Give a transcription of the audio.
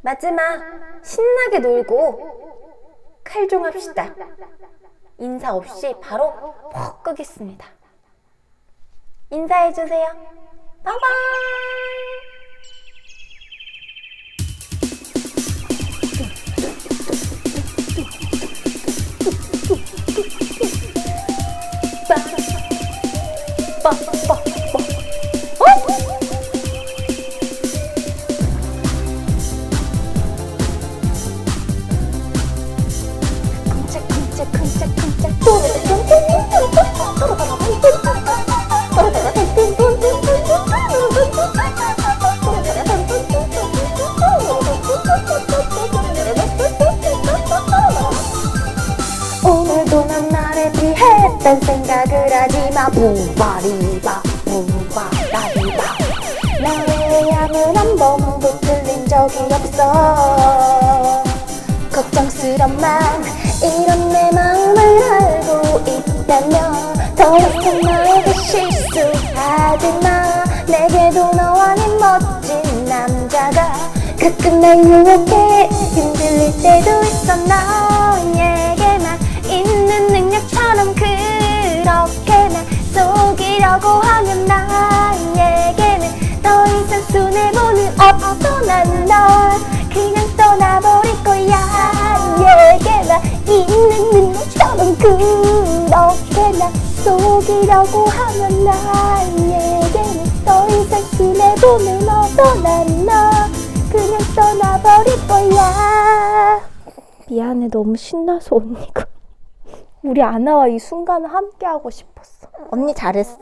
마지막 신나게 놀고 칼종합시다. 인사 없이 바로 퍽 끄겠습니다. 인사해주세요. 바이바이. 빠, 빠, 빠, 오늘도 난 나를 비했던 생각을 하지마. 붕바리바 붕바라리바 나의 아무런 번도 틀린 적이 없어. 걱정스런 맘 가 가끔 날 유혹해. 흔들릴 때도 있어 너에게만. 있는 능력처럼 그렇게 날 속이려고 하면 나에게는 더 이상 손해보는 없어 난널 그냥 떠나버릴 거야. 내게만 있는 능력처럼 그렇게 날 속이려고 하면 나에게는 더 이상 손해보는 없어 난널 거야 미안해 너무 신나서 언니가. 우리 아나와 이 순간을 함께 하고 싶었어. 언니 잘했어?